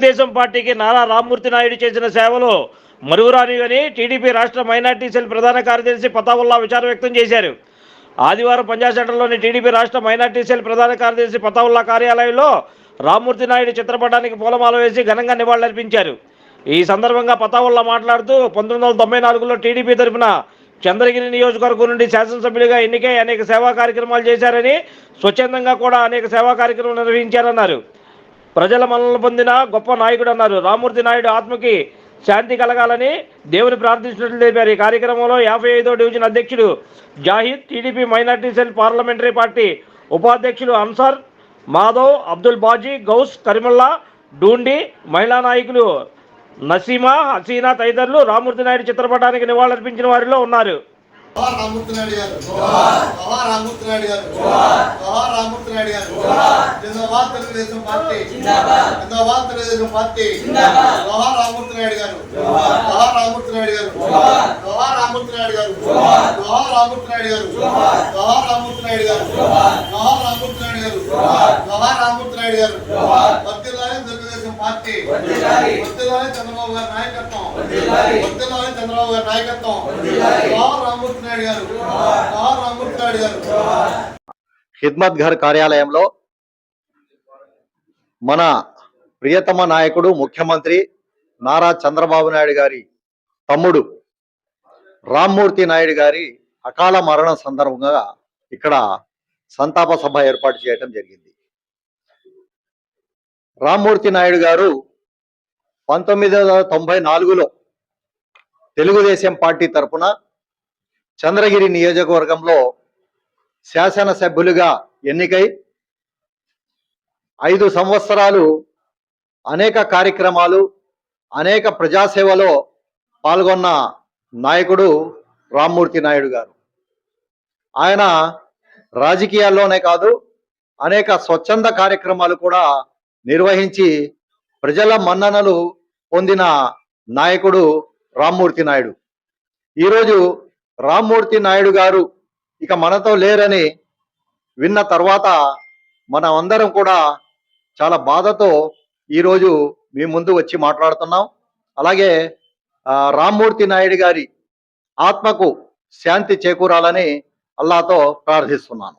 తెలుగుదేశం పార్టీకి నారా రామ్మూర్తి నాయుడు చేసిన సేవలు మరువురానివని టీడీపీ రాష్ట్ర మైనార్టీ సెల్ ప్రధాన కార్యదర్శి పతావుల్లా విచారం వ్యక్తం చేశారు. ఆదివారం పంజాబ్ సెంటర్లోని టీడీపీ రాష్ట్ర మైనార్టీ సెల్ ప్రధాన కార్యదర్శి పతావుల్లా కార్యాలయంలో రామ్మూర్తి నాయుడు చిత్రపటానికి పూలమాల వేసి ఘనంగా నివాళులర్పించారు. ఈ సందర్భంగా పతావుల్లా మాట్లాడుతూ పంతొమ్మిది వందల తొంభై నాలుగులో టీడీపీ తరఫున చంద్రగిరి నియోజకవర్గం నుండి శాసనసభ్యులుగా ఎన్నికై అనేక సేవా కార్యక్రమాలు చేశారని స్వచ్ఛందంగా కూడా అనేక సేవా కార్యక్రమాలు నిర్వహించారన్నారు. ప్రజల మనల్ని పొందిన గొప్ప నాయకుడు అన్నారు. రామూర్తి నాయుడు ఆత్మకి శాంతి కలగాలని దేవుని ప్రార్థించినట్లు తెలిపారు. ఈ కార్యక్రమంలో యాభై ఐదో డివిజన్ అధ్యక్షుడు Zahid TDP minority cell parliamentary party ఉపాధ్యక్షులు అన్సార్ మాధవ్ అబ్దుల్ బాజీ గౌస్ కరిమల్లా డూండి మహిళా నాయకులు నసీమా హసీనా తదితరులు రామూర్తి నాయుడు చిత్రపటానికి నివాళులర్పించిన వారిలో ఉన్నారు. జవహర్ రామూర్తి నాయుడు గారు జవహర్ రామూర్తి నాయుడు గారు జవహర్ రామూర్తి నాయుడు గారు జిందాబాద్ తెలుగుదేశం పార్టీ జిందాబాద్ తెలుగుదేశం పార్టీ జవహర్ రామూర్తి నాయుడు గారు జవహర్ రామూర్తి నాయుడు గారు జవహర్ రామూర్తి నాయుడు గారు జవహర్ రామూర్తి నాయుడు గారు జవహర్ రామూర్తి నాయుడు గారు జవహర్ రామూర్తి నాయుడు గారు జవహర్ రామూర్తి నాయుడు గారు పార్టీ చంద్రబాబు గారి నాయకత్వం. చంద్రబాబు గారి నాయకత్వం. నాయుడు గారు. నాయుడు గారు. ఖిద్మత్ ఘర్ కార్యాలయంలో మన ప్రియతమ నాయకుడు ముఖ్యమంత్రి నారా చంద్రబాబు నాయుడు గారి తమ్ముడు రామ్మూర్తి నాయుడు గారి అకాల మరణం సందర్భంగా ఇక్కడ సంతాప సభ ఏర్పాటు చేయటం జరిగింది. రామ్మూర్తి నాయుడు గారు పంతొమ్మిది వందల తొంభై నాలుగులో తెలుగుదేశం పార్టీ తరపున చంద్రగిరి నియోజకవర్గంలో శాసనసభ్యులుగా ఎన్నికై ఐదు సంవత్సరాలు అనేక కార్యక్రమాలు అనేక ప్రజాసేవలో పాల్గొన్న నాయకుడు రామ్మూర్తి నాయుడు గారు. ఆయన రాజకీయాల్లోనే కాదు అనేక స్వచ్ఛంద కార్యక్రమాలు కూడా నిర్వహించి ప్రజల మన్ననలు పొందిన నాయకుడు రామ్మూర్తి నాయుడు. ఈరోజు రామ్మూర్తి నాయుడు గారు ఇక మనతో లేరని విన్న తర్వాత మనం అందరం కూడా చాలా బాధతో ఈరోజు మీ ముందు వచ్చి మాట్లాడుతున్నాం. అలాగే రామ్మూర్తి నాయుడు గారి ఆత్మకు శాంతి చేకూరాలని అల్లాతో ప్రార్థిస్తున్నాను.